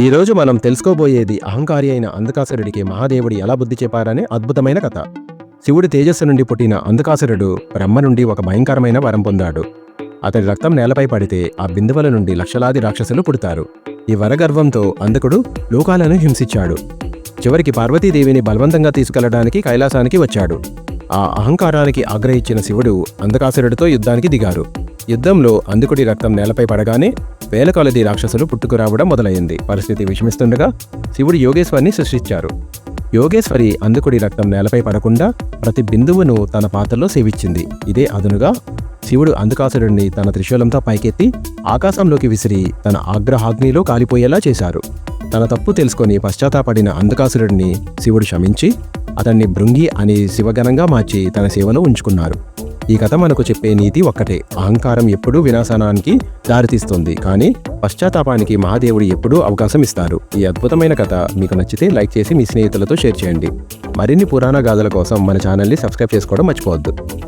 ఈరోజు మనం తెలుసుకోబోయేది అహంకారి అయిన అంధకాసురుడికి మహాదేవుడు ఎలా బుద్ధి చెప్పారనే అద్భుతమైన కథ. శివుడి తేజస్సు నుండి పుట్టిన అంధకాసురుడు బ్రహ్మ నుండి ఒక భయంకరమైన వరం పొందాడు. అతడి రక్తం నేలపై పడితే ఆ బిందువుల నుండి లక్షలాది రాక్షసులు పుడతారు. ఈ వరగర్వంతో అంధకుడు లోకాలను హింసించాడు. చివరికి పార్వతీదేవిని బలవంతంగా తీసుకెళ్ళడానికి కైలాసానికి వచ్చాడు. ఆ అహంకారానికి ఆగ్రహించిన శివుడు అంధకాసురుడితో యుద్ధానికి దిగారు. యుద్ధంలో అంధకుడి రక్తం నేలపై పడగానే వేల కొలది రాక్షసులు పుట్టుకురావడం మొదలైంది పరిస్థితి విషమిస్తుండగా శివుడు యోగేశ్వరిని సృష్టించారు. యోగేశ్వరి అందుకుడి రక్తం నేలపై పడకుండా ప్రతి బిందువును తన పాత్రలో సేవించింది. ఇదే అదునుగా శివుడు అంధకాసురుడిని తన త్రిశూలంతో పైకెత్తి ఆకాశంలోకి విసిరి తన ఆగ్రహాగ్నిలో కాలిపోయేలా చేశారు. తన తప్పు తెలుసుకొని పశ్చాత్తాపడిన అంధకాసురుడిని శివుడు క్షమించి అతన్ని భృంగి అని శివగణంగా మార్చి తన సేవలో ఉంచుకున్నారు. ఈ కథ మనకు చెప్పే నీతి ఒక్కటే. అహంకారం ఎప్పుడూ వినాశనానికి దారితీస్తుంది. కానీ పశ్చాత్తాపానికి మహాదేవుడు ఎప్పుడూ అవకాశం ఇస్తారు. ఈ అద్భుతమైన కథ మీకు నచ్చితే లైక్ చేసి మీ స్నేహితులతో షేర్ చేయండి. మరిన్ని పురాణ గాథల కోసం మన ఛానల్ని సబ్స్క్రైబ్ చేసుకోవడం మర్చిపోవద్దు.